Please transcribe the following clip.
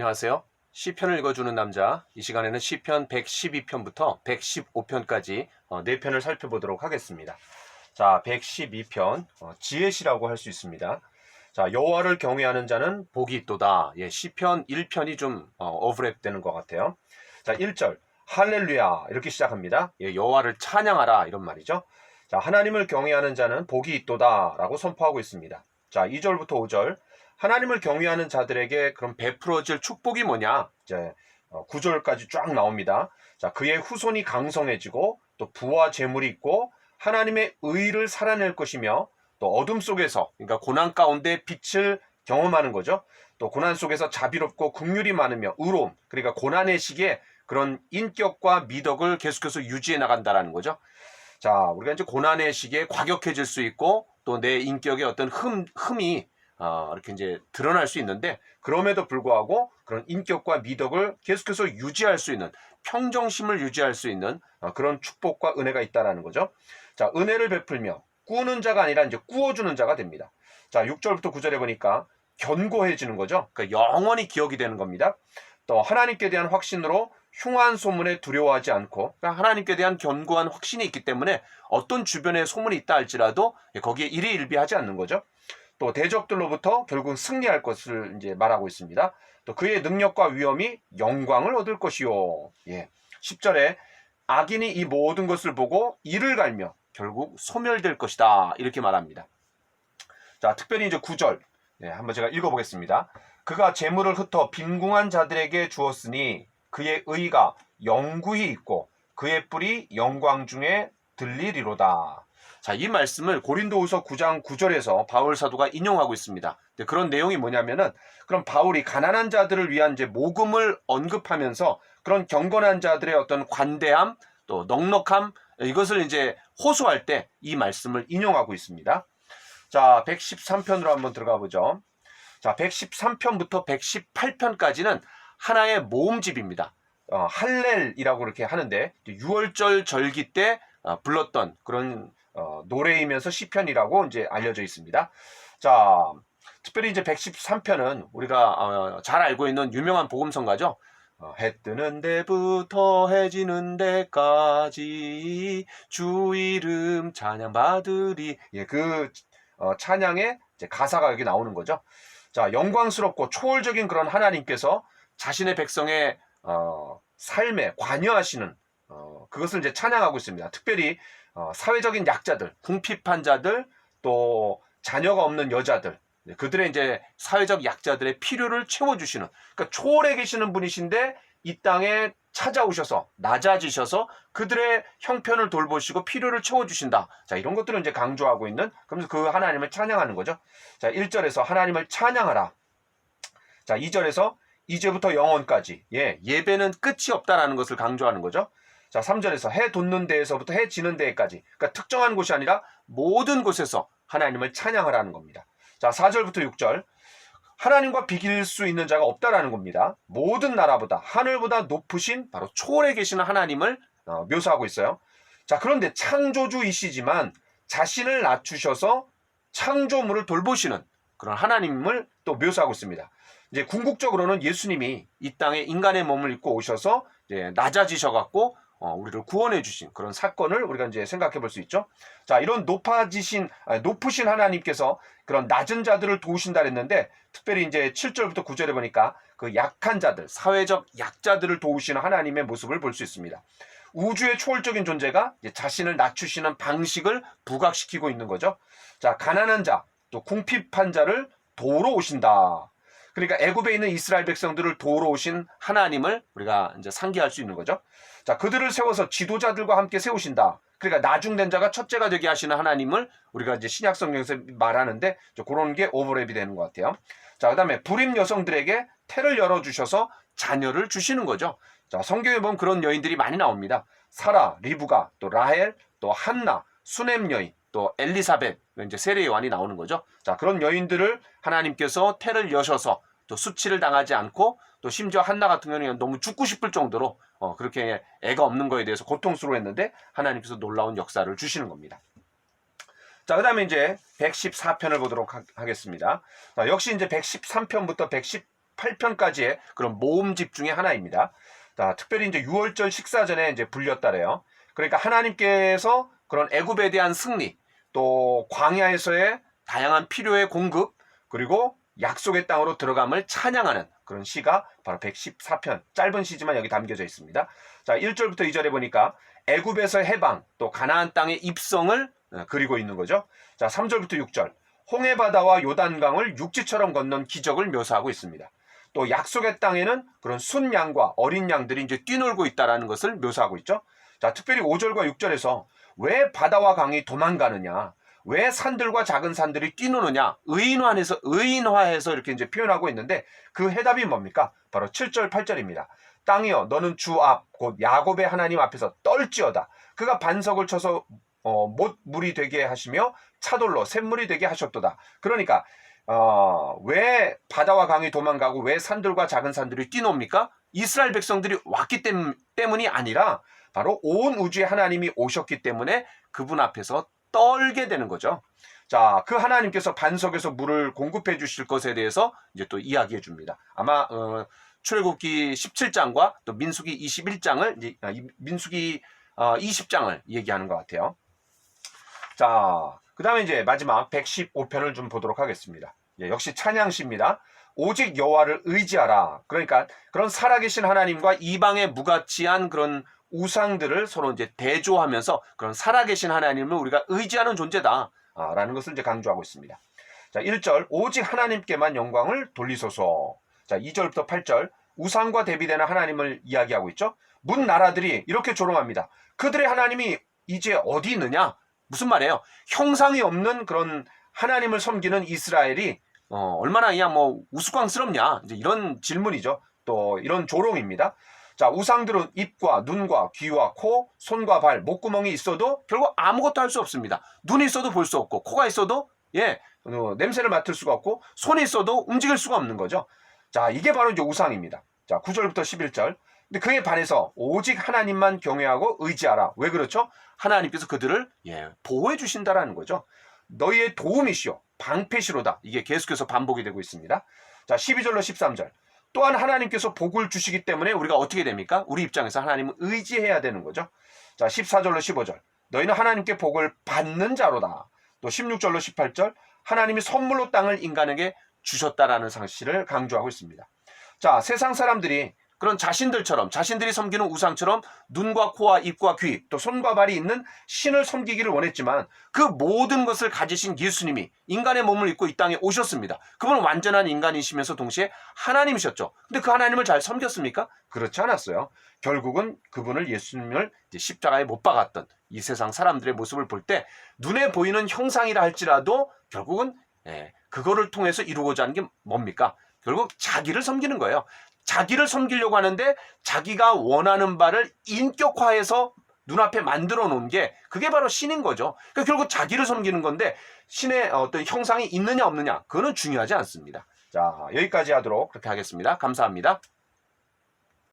안녕하세요. 시편을 읽어주는 남자. 이 시간에는 시편 112편부터 115편까지 어, 4편을 살펴보도록 하겠습니다. 자, 112편 어, 지혜시라고 할 수 있습니다. 자, 여호와를 경외하는 자는 복이 있도다. 예, 시편 1편이 좀 어, 오버랩 되는 것 같아요. 자, 1절 할렐루야 이렇게 시작합니다. 예, 여호와를 찬양하라 이런 말이죠. 자, 하나님을 경외하는 자는 복이 있도다라고 선포하고 있습니다. 자, 2절부터 5절 하나님을 경외하는 자들에게 그럼 베풀어질 축복이 뭐냐? 이제 9절까지 쫙 나옵니다. 자, 그의 후손이 강성해지고 또 부와 재물이 있고 하나님의 의를 살아낼 것이며 또 어둠 속에서 그러니까 고난 가운데 빛을 경험하는 거죠. 또 고난 속에서 자비롭고 긍휼이 많으며 의로움 그러니까 고난의 시기에 그런 인격과 미덕을 계속해서 유지해 나간다라는 거죠. 자, 우리가 이제 고난의 시기에 과격해질 수 있고 또 내 인격의 어떤 흠, 흠이 어, 이렇게 이제 드러날 수 있는데 그럼에도 불구하고 그런 인격과 미덕을 계속해서 유지할 수 있는 평정심을 유지할 수 있는 어, 그런 축복과 은혜가 있다라는 거죠. 자, 은혜를 베풀며 꾸는 자가 아니라 이제 꾸어주는 자가 됩니다. 자, 6절부터 9절에 보니까 견고해지는 거죠. 그러니까 영원히 기억이 되는 겁니다. 또 하나님께 대한 확신으로 흉한 소문에 두려워하지 않고 그러니까 하나님께 대한 견고한 확신이 있기 때문에 어떤 주변에 소문이 있다 할지라도 거기에 일희일비하지 않는 거죠. 또 대적들로부터 결국 승리할 것을 이제 말하고 있습니다. 또 그의 능력과 위엄이 영광을 얻을 것이요. 예. 10절에 악인이 이 모든 것을 보고 이를 갈며 결국 소멸될 것이다. 이렇게 말합니다. 자, 특별히 이제 9절. 예, 한번 제가 읽어보겠습니다. 그가 재물을 흩어 빈궁한 자들에게 주었으니 그의 의가 영구히 있고 그의 뿔이 영광 중에 들리리로다. 자, 이 말씀을 고린도후서 9장 9절에서 바울 사도가 인용하고 있습니다. 그런 내용이 뭐냐면은 그럼 바울이 가난한 자들을 위한 이제 모금을 언급하면서 그런 경건한 자들의 어떤 관대함 또 넉넉함 이것을 이제 호소할 때 이 말씀을 인용하고 있습니다. 자, 113편으로 한번 들어가 보죠. 자, 113편부터 118편까지는 하나의 모음집입니다. 어, 할렐이라고 이렇게 하는데 6월절 절기 때 어, 불렀던 그런 어, 노래이면서 시편이라고 이제 알려져 있습니다. 자, 특별히 이제 113편은 우리가 어, 잘 알고 있는 유명한 복음성가죠. 어, 해 뜨는 데부터 해 지는 데까지 주 이름 찬양 받으리. 예, 그 어, 찬양의 가사가 여기 나오는 거죠. 자, 영광스럽고 초월적인 그런 하나님께서 자신의 백성의 어, 삶에 관여하시는 어, 그것을 이제 찬양하고 있습니다. 특별히 어, 사회적인 약자들, 궁핍한 자들, 또 자녀가 없는 여자들, 네, 그들의 이제 사회적 약자들의 필요를 채워주시는, 그러니까 초월해 계시는 분이신데 이 땅에 찾아오셔서 낮아지셔서 그들의 형편을 돌보시고 필요를 채워주신다. 자, 이런 것들을 이제 강조하고 있는, 그러면서 그 하나님을 찬양하는 거죠. 자, 1절에서 하나님을 찬양하라. 자, 2절에서 이제부터 영원까지. 예, 예배는 끝이 없다라는 것을 강조하는 거죠. 자, 3절에서 해 돋는 데에서부터 해 지는 데까지. 그러니까 특정한 곳이 아니라 모든 곳에서 하나님을 찬양하라는 겁니다. 자, 4절부터 6절. 하나님과 비길 수 있는 자가 없다라는 겁니다. 모든 나라보다 하늘보다 높으신 바로 초월에 계시는 하나님을 어, 묘사하고 있어요. 자, 그런데 창조주이시지만 자신을 낮추셔서 창조물을 돌보시는 그런 하나님을 또 묘사하고 있습니다. 이제 궁극적으로는 예수님이 이 땅에 인간의 몸을 입고 오셔서 낮아지셔 갖고 어, 우리를 구원해 주신 그런 사건을 우리가 이제 생각해 볼 수 있죠. 자, 이런 높아지신 아니, 높으신 하나님께서 그런 낮은 자들을 도우신다 그랬는데 특별히 이제 7절부터 9절에 보니까 그 약한 자들, 사회적 약자들을 도우시는 하나님의 모습을 볼 수 있습니다. 우주의 초월적인 존재가 자신을 낮추시는 방식을 부각시키고 있는 거죠. 자, 가난한 자, 또 궁핍한 자를 도우러 오신다. 그러니까 애굽에 있는 이스라엘 백성들을 도우러 오신 하나님을 우리가 이제 상기할 수 있는 거죠. 자, 그들을 세워서 지도자들과 함께 세우신다. 그러니까 나중된 자가 첫째가 되게 하시는 하나님을 우리가 이제 신약 성경에서 말하는데 그런 게 오버랩이 되는 것 같아요. 자, 그다음에 불임 여성들에게 태를 열어 주셔서 자녀를 주시는 거죠. 자, 성경에 보면 그런 여인들이 많이 나옵니다. 사라, 리브가, 또 라헬, 또 한나, 수넴 여인, 또 엘리사벳, 이제 세례 요한이 나오는 거죠. 자, 그런 여인들을 하나님께서 태를 여셔서 또 수치를 당하지 않고 또 심지어 한나 같은 경우는 너무 죽고 싶을 정도로 어, 그렇게 애가 없는 거에 대해서 고통스러워했는데 하나님께서 놀라운 역사를 주시는 겁니다. 자, 그 다음에 이제 114편을 보도록 하, 겠습니다 역시 이제 113편부터 58편까지의 그런 모음집 중에 하나입니다. 자, 특별히 이제 6월절 식사 전에 이제 불렸다래요. 그러니까 하나님께서 그런 애굽에 대한 승리, 또 광야에서의 다양한 필요의 공급, 그리고 약속의 땅으로 들어감을 찬양하는 그런 시가 바로 114편 짧은 시지만 여기 담겨져 있습니다. 자, 1절부터 2절에 보니까 애굽에서 해방 또 가나안 땅의 입성을 어, 그리고 있는 거죠. 자, 3절부터 6절 홍해 바다와 요단강을 육지처럼 건넌 기적을 묘사하고 있습니다. 또 약속의 땅에는 그런 순 양과 어린 양들이 이제 뛰놀고 있다라는 것을 묘사하고 있죠. 자, 특별히 5절과 6절에서 왜 바다와 강이 도망가느냐? 왜 산들과 작은 산들이 뛰노느냐? 의인화해서 의인화해서 이렇게 이제 표현하고 있는데 그 해답이 뭡니까? 바로 7절 8절입니다. 땅이여 너는 주 앞 곧 야곱의 하나님 앞에서 떨지어다. 그가 반석을 쳐서 어, 못 물이 되게 하시며 차돌로 샘물이 되게 하셨도다. 그러니까 어, 왜 바다와 강이 도망가고 왜 산들과 작은 산들이 뛰노입니까? 이스라엘 백성들이 왔기 때문, 때문이 아니라 바로 온 우주의 하나님이 오셨기 때문에 그분 앞에서 떨게 되는 거죠. 자, 그 하나님께서 반석에서 물을 공급해 주실 것에 대해서 이제 또 이야기해 줍니다. 아마 어, 출애굽기 17장과 또 민수기 21장을 이제 아, 이- 민수기 어, 20장을 얘기하는 것 같아요. 자, 그다음에 이제 마지막 115편을 좀 보도록 하겠습니다. 예, 역시 찬양시입니다. 오직 여호와를 의지하라. 그러니까 그런 살아계신 하나님과 이방의 무가치한 그런 우상들을 서로 이제 대조하면서 그런 살아계신 하나님을 우리가 의지하는 존재다. 아, 라는 것을 이제 강조하고 있습니다. 자, 1절 오직 하나님께만 영광을 돌리소서. 자, 2절부터 8절 우상과 대비되는 하나님을 이야기하고 있죠. 문 나라들이 이렇게 조롱합니다. 그들의 하나님이 이제 어디 있느냐? 무슨 말이에요? 형상이 없는 그런 하나님을 섬기는 이스라엘이 어, 얼마나 그냥 뭐 우스꽝스럽냐? 이제 이런 질문이죠. 또 이런 조롱입니다. 자, 우상들은 입과 눈과 귀와 코, 손과 발, 목구멍이 있어도 결국 아무것도 할 수 없습니다. 눈이 있어도 볼 수 없고, 코가 있어도 예, 어, 냄새를 맡을 수가 없고, 손이 있어도 움직일 수가 없는 거죠. 자, 이게 바로 이제 우상입니다. 자, 9절부터 11절. 근데 그에 반해서 오직 하나님만 경외하고 의지하라. 왜 그렇죠? 하나님께서 그들을 예, 보호해 주신다라는 거죠. 너희의 도움이시오. 방패시로다. 이게 계속해서 반복이 되고 있습니다. 자, 12절로 13절. 또한 하나님께서 복을 주시기 때문에 우리가 어떻게 됩니까? 우리 입장에서 하나님을 의지해야 되는 거죠. 자, 14절로 15절. 너희는 하나님께 복을 받는 자로다. 또 16절로 18절. 하나님이 선물로 땅을 인간에게 주셨다라는 사실을 강조하고 있습니다. 자, 세상 사람들이 그런 자신들처럼 자신들이 섬기는 우상처럼 눈과 코와 입과 귀 또 손과 발이 있는 신을 섬기기를 원했지만 그 모든 것을 가지신 예수님이 인간의 몸을 입고 이 땅에 오셨습니다. 그분은 완전한 인간이시면서 동시에 하나님이셨죠. 근데 그 하나님을 잘 섬겼습니까? 그렇지 않았어요. 결국은 그분을 예수님을 십자가에 못 박았던 이 세상 사람들의 모습을 볼 때 눈에 보이는 형상이라 할지라도 결국은 예, 그거를 통해서 이루고자 하는 게 뭡니까? 결국 자기를 섬기는 거예요. 자기를 섬기려고 하는데 자기가 원하는 바를 인격화해서 눈앞에 만들어 놓은 게 그게 바로 신인 거죠. 그러니까 결국 자기를 섬기는 건데 신의 어떤 형상이 있느냐 없느냐 그거는 중요하지 않습니다. 자 여기까지 하도록 그렇게 하겠습니다. 감사합니다.